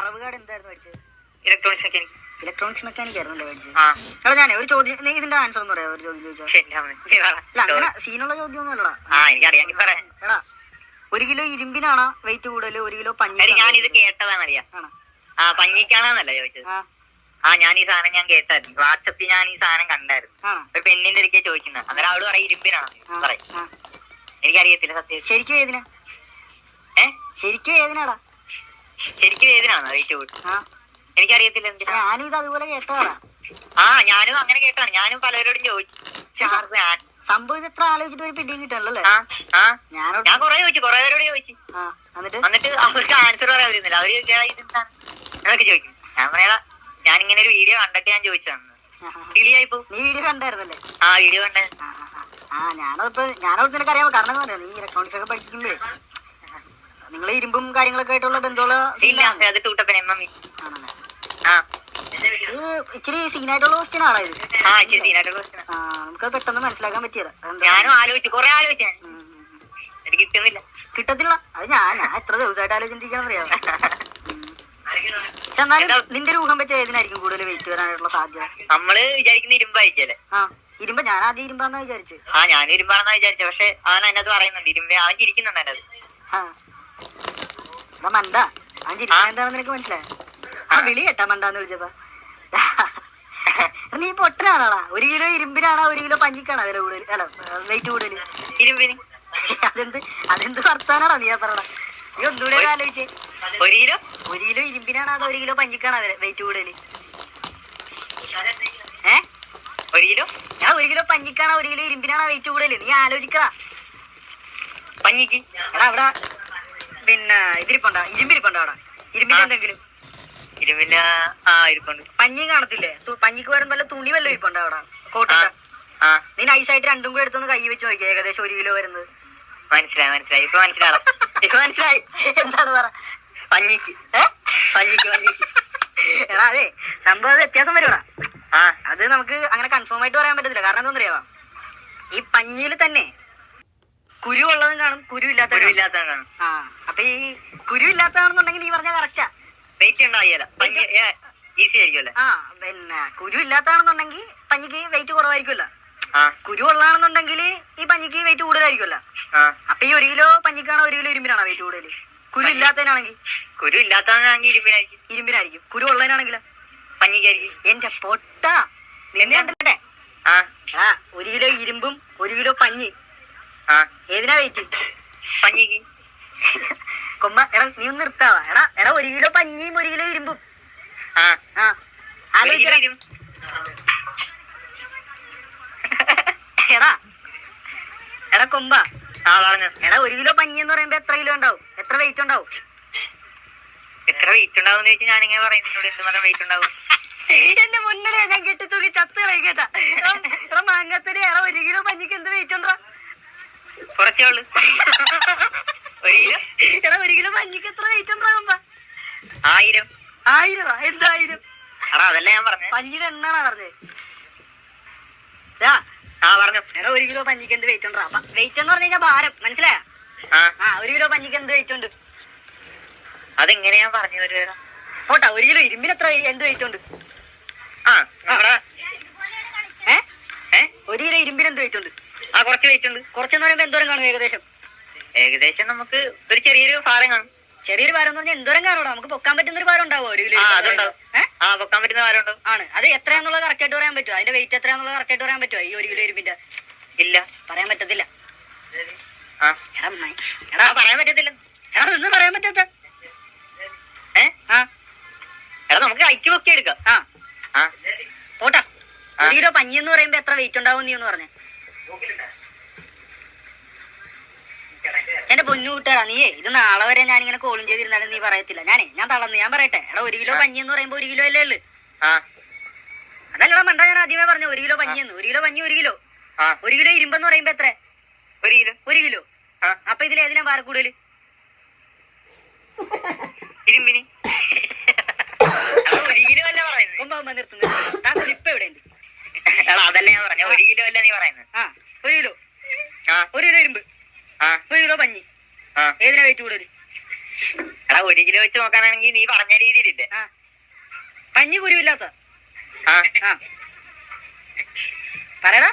എന്തായിരുന്നു പഠിച്ചത്? Electronics mechanic electronics mechanic പഠിച്ചത്. ഒരു ചോദ്യം നീ ഇതിന്റെ ആൻസർ ഒന്ന് പറയാം ഒരു ചോദ്യം ചോദിച്ചാൽ അങ്ങനെ സീനുള്ള ചോദ്യം ഒന്നും അല്ലടാ. ആ എനിക്കറിയാമെങ്കിൽ പറയാം എടാ ഒരു കിലോ ഇരുമ്പിനാണോ വെയിറ്റ് കൂടുതൽ? ഒരു കിലോ പഞ്ഞി ഞാൻ ഇത് കേട്ടതാണെന്നറിയാം. ആ പഞ്ഞിക്കാണെന്നല്ല ചോദിച്ചത്? ആ. ഞാൻ ഈ സാധനം ഞാൻ കേട്ടായിരുന്നു വാട്സപ്പിൽ ഞാൻ ഈ സാധനം കണ്ടായിരുന്നു. ഒരു പെണ്ണിന്റെ ഇടയ്ക്ക് ചോദിക്കുന്നത് അന്നേരം അവൾ പറയും ഇരുമ്പിനാണ്? പറയും. എനിക്കറിയത്തില്ല സത്യം. ശരിക്കും ഏതിനാ? ഏ? ശരിക്കും ഏതിനാടാ? ശരിക്കും ഏതിനാണ് കൂടുതൽ ആ. എനിക്കറിയത്തില്ല എന്തിനാ? ഞാനും അതുപോലെ കേട്ടതാടാ ആ ഞാനും അങ്ങനെ കേട്ടാണ് ഞാനും പലരോടും ചോദിച്ചു. സംഭവിച്ച എത്ര ആലോചിച്ചിട്ട് ഒരു പിടിയും കിട്ടണല്ലേ ഞാനോട് ഞാൻ കൊറേ ചോദിച്ചു. കൊറേ പേരോട് ചോദിച്ചു. എന്നിട്ട്? എന്നിട്ട് അവർക്ക് ആൻസർ പറയാൻ വരുന്നില്ല അവർ ചോദിച്ചാ ഇതെന്താണ്? എന്നൊക്കെ ചോദിക്കും. ഞാൻ പറയാ ഞാൻ ഇങ്ങനെ ഒരു വീഡിയോ കണ്ടിട്ട് ഞാൻ ചോദിച്ചതാണ് ആ, ആ, ആ. കിളിയായി പോ. നീ വീഡിയോ കണ്ടായിരുന്നല്ലേ? ആ വീഡിയോ കണ്ട. ആ, ഞാനോ ആ. ആ ഞാനത് ഞാനത് നിനക്ക് അറിയാമോ കാരണം നീ ഇലക്ട്രോണിക്സ് ഒക്കെ പഠിക്കുമ്പോഴേ നിങ്ങൾ ഇരുമ്പും കാര്യങ്ങളൊക്കെ ആയിട്ടുള്ള ബന്ധമുള്ള ഇല്ല അത് ടൂട്ടപ്പൻ എം എം ആണല്ലേ? ഇച്ചിരി സീനായിട്ടുള്ള ക്വസ്റ്റ്യൻ ആണോ. ഇത് നമുക്ക് പെട്ടെന്ന് മനസ്സിലാക്കാൻ പറ്റിയത്? ഞാനും ആലോചിച്ചു. കൊറേ ആലോചിച്ചു കിട്ടുന്നില്ല. കിട്ടത്തില്ല. അത് ഞാൻ ഞാൻ എത്ര ദിവസമായിട്ട് ആലോചിച്ചിരിക്കാൻ അറിയാം? എന്നാലും നിന്റെ രൂപം വെച്ച ഏതിനായിരിക്കും കൂടുതൽ വെയിറ്റ് വരാനായിട്ടുള്ള സാധ്യത? നമ്മൾ വിചാരിക്കുന്ന ഇരുമ്പായിരിക്കല്ലേ ആ ഇരുമ്പ ഞാൻ ആദ്യം ഇരുമ്പാന്നാ വിചാരിച്ചു ആ ഞാൻ ഇരുമ്പാണെന്നാ വിചാരിച്ചു പക്ഷെ ആണ് അതിനകത്ത് പറയുന്നുണ്ട് ഇരുമ്പ് ആ ചിരിക്കുന്നുണ്ട് ആ. എടാ മണ്ട ചിരിക്കാൻ എന്താണെന്ന് നിനക്ക് മനസ്സിലായോ? ആ വിളി കേട്ടാ മണ്ടാന്ന് വിളിച്ചപ്പോ. നീ പൊട്ടനാണോടാ ഒരു കിലോ ഇരുമ്പിനാണോ ഒരു കിലോ പഞ്ഞിക്കാണോ വില കൂടുതൽ അല്ല വെയിറ്റ് കൂടുതൽ ഇരുമ്പിന്? അതെന്ത് അതെന്ത് വർത്താനാണോ നീ ആ നീ ഒന്നുകൂടെ ഒന്ന് ആലോചിച്ചേ. ഒരു കിലോ? ഒരു കിലോ ഇരുമ്പിനാണോ അതോ ഒരു കിലോ പഞ്ഞിക്കാണോ വെയിറ്റ് കൂടുതൽ ഏ? ഒരു കിലോ? ഞാൻ ഒരു കിലോ പഞ്ഞിക്കാണോ ഒരു കിലോ ഇരുമ്പിനാണോ വെയിറ്റ് കൂടുതൽ നീ ആലോചിക്കടാ. പഞ്ഞിക്ക്. എടാ അവിടെ പിന്നെ ഇതിരിപ്പുണ്ടോ ഇരുമ്പിരിപ്പുണ്ടോ അവിടെ ഇരുമ്പിന്റെ ആ. എന്തെങ്കിലും? ഇരുമ്പിന് ആ ഇരിപ്പുണ്ട്. പഞ്ഞി കാണത്തില്ലേ? പഞ്ഞിക്ക് പകരം വല്ല തുണി വല്ല ഇരിപ്പുണ്ടോ അവിടെ കോട്ടിന്റെ നീ നൈസായിട്ട് രണ്ടും കൂടെ എടുത്തൊന്ന് കൈ വെച്ച് നോക്കിയാ ഏകദേശം ഒരു കിലോ വരുന്നത്. മനസ്സിലായി മനസ്സിലായി. ഇപ്പൊ മനസ്സിലാവും ഇപ്പൊ മനസ്സിലായി. എന്താണ് പറ? പഞ്ഞിക്ക്. പഞ്ഞിക്ക് പഞ്ഞിക്ക്. എടാ അതെ സംഭവം വ്യത്യാസം വരുവാ ആ. അത് നമുക്ക് അങ്ങനെ കൺഫേം ആയിട്ട് പറയാൻ പറ്റത്തില്ല. കാരണം എന്താണെന്നറിയാവാ ഈ പഞ്ഞിയിൽ തന്നെ കുരു ഉള്ളതും കാണും കുരു ഇല്ലാത്തതും കാണും. ആ. അപ്പൊ ഈ കുരു ഇല്ലാത്തതാണെന്നുണ്ടെങ്കിൽ നീ പറഞ്ഞ കറക്റ്റാ വെയിറ്റ് ഉണ്ടാവില്ല പഞ്ഞി ഈസി ആയിരിക്കുമല്ലേ ആ പിന്നെ കുരു ഇല്ലാത്തതാണെന്നുണ്ടെങ്കിൽ പഞ്ഞിക്ക് വെയിറ്റ് കുറവായിരിക്കുമല്ലോ. കുരു ഉള്ളതാണെന്നുണ്ടെങ്കിൽ ഈ പഞ്ഞിക്ക് വെയിറ്റ് കൂടുതലായിരിക്കുമല്ലോ. അപ്പൊ ഈ ഒരു കിലോ പഞ്ഞിക്കാണോ ഒരു കിലോ ഇരുമ്പിനാണോ വെയിറ്റ് കൂടുതൽ കുരു ഇല്ലാത്തതിനാണെങ്കിൽ? കുരു ഇല്ലാത്തതാണെങ്കിൽ ഇരുമ്പിനായിരിക്കും. ഇരുമ്പിനായിരിക്കും. കുരു ഉള്ളതിനാണെങ്കിലോ പഞ്ഞിക്കായിരിക്കും. എന്റെ പൊട്ട. നിന്നെ ആ. ഒരു കിലോ ഇരുമ്പും ഒരു കിലോ പഞ്ഞി ഏതിനാ വെയിറ്റ് പഞ്ഞിക്ക്. കൊമ്പ. എടാ നീ ഒന്ന് നിർത്താവാ എടാ എടാ ഒരു കിലോ പഞ്ഞിയും ഒരു കിലോ ഇരുമ്പും. എടാ. എടാ കൊമ്പ. എടാ ഒരു കിലോ പഞ്ഞി എന്ന് പറയുമ്പോ എത്ര കിലോ ഉണ്ടാവും? എത്ര വെയിറ്റ് ഉണ്ടാവും? എത്ര വെയിറ്റ് ഉണ്ടാവും എന്ന് ചോദിച്ചാൽ ഞാനിങ്ങനെ പറയുന്നതിനോട് എന്തുമാത്രം വെയിറ്റ് ഉണ്ടാവും? എന്റെ മുന്നേ ഞാൻ കെട്ടി തുണി ചത്ത് കഴിക്കട്ടാ എടാ മാങ്ങാത്തരി എടാ ഒരു കിലോ പഞ്ഞിക്ക് എന്ത് വെയിറ്റ് ഉണ്ടോ? കുറച്ചേ ഉള്ളു. ഒരു കിലോ എടാ ഒരു കിലോ പഞ്ഞിക്ക് എത്ര വെയിറ്റ് ഉണ്ടോ കൊമ്പ ആയിരം. ആയിരം? എന്തായിരം എടാ അതല്ലേ ഞാൻ പറഞ്ഞേ. എണ്ണാണോ ആ പറഞ്ഞു. എടാ ഒരു കിലോ പഞ്ഞിക്ക് എന്ത് വെയിറ്റ് ഉണ്ടോ വെയിറ്റ് എന്ന് പറഞ്ഞു കഴിഞ്ഞാൽ ഭാരം മനസ്സിലായോ? ആ. ഒരു കിലോ പഞ്ഞിക്ക് എന്ത് വെയിറ്റ് ഉണ്ട്? അതെങ്ങനെ ഞാൻ പറഞ്ഞു ഒരു കിലോ ഇരുമ്പിന് എത്ര എന്ത് വെയിറ്റ് ഉണ്ട്? ആ നമ്മുടെ ഏ? ഏ? ഒരു കിലോ ഇരുമ്പിന് എന്ത് വെയിറ്റ് ഉണ്ട്? ആ കുറച്ച് വെയിറ്റ് ഉണ്ട്. കുറച്ചെന്ന് പറയുമ്പോ എന്തോരം കാണും ഏകദേശം? ഏകദേശം നമുക്ക് ഒരു ചെറിയൊരു ഭാരം കാണും ചെറിയൊരു ഭാരം എന്ന് പറഞ്ഞാൽ എന്തോരം കാണൂടാ നമുക്ക് പൊക്കാൻ പറ്റുന്ന ഒരു ഭാരം ഉണ്ടാവോ ഒരു കിലോ ആ പൊക്കാൻ പറ്റുന്ന ഭാരം ഉണ്ടോ. ആണ്. അത് എത്രയാന്നുള്ളത് കറക്റ്റ് ആയിട്ട് പറയാൻ പറ്റുമോ? അതിന്റെ വെയിറ്റ് എത്രയാന്നുള്ളത് കറക്റ്റ് ആയിട്ട് പറയാൻ പറ്റുമോ? ഈ ഒരു കിലോ ഇരുമ്പിന്റെ? ഇല്ല. പറയാൻ പറ്റത്തില്ല. എടാ എടാ പറയാൻ പറ്റത്തില്ല. എടാ നിന്ന് പറയാൻ പറ്റാത്ത ഏ? ആ. എടാ നമുക്ക് ഐക്യം ഒക്കെ എടുക്കാം. ആ. ആ. പോട്ടാ. ഒരു കിലോ പഞ്ഞി എന്ന് പറയുമ്പോ എത്ര വെയിറ്റ് ഉണ്ടാവും നീ എന്ന് പറഞ്ഞേ. എന്റെ പൊന്നു കൂട്ടുകാരാ നീയേ ഇത് നാളെ വരെ ഞാൻ ഇങ്ങനെ കോളും ചെയ്തിരുന്നാലും നീ പറയത്തില്ല. ഞാനേ ഞാൻ തളർന്നു ഞാൻ പറയട്ടെ. എടാ ഒരു കിലോ പഞ്ഞി എന്ന് പറയുമ്പോ ഒരു കിലോ അല്ലേ ഉള്ളു? അതല്ലടാ മണ്ട ഞാൻ ആദ്യമേ പറഞ്ഞു ഒരു കിലോ പഞ്ഞി എന്ന്. ഒരു കിലോ പഞ്ഞി ഒരു കിലോ. ഒരു കിലോ ഇരുമ്പെന്ന് പറയുമ്പോ എത്ര? ഒരു കിലോ. ഒരു കിലോ. അപ്പൊ ഇതിൽ ഏതിനാ പാറ കൂടുതൽ ഇരുമ്പിന്. ഒരു കിലോ അല്ല പറയുന്നത്. നിർത്തുന്നത് എവിടെ ഉണ്ട്? അതല്ല ഞാൻ പറഞ്ഞ. ഒരു കിലോ അല്ല നീ പറയുന്നത്. ഒരു കിലോ. ഒരു കിലോ ഇരുമ്പ്. ഒരു കിലോ പഞ്ഞി? ആ. ഏതിനാ വെയിറ്റ് കൂടുതൽ എടാ ഒരു കിലോ വെച്ച് നോക്കാനാണെങ്കിൽ നീ പറഞ്ഞ രീതിയിലില്ലേ? പഞ്ഞി കുരുവില്ലാത്ത പറയടാ.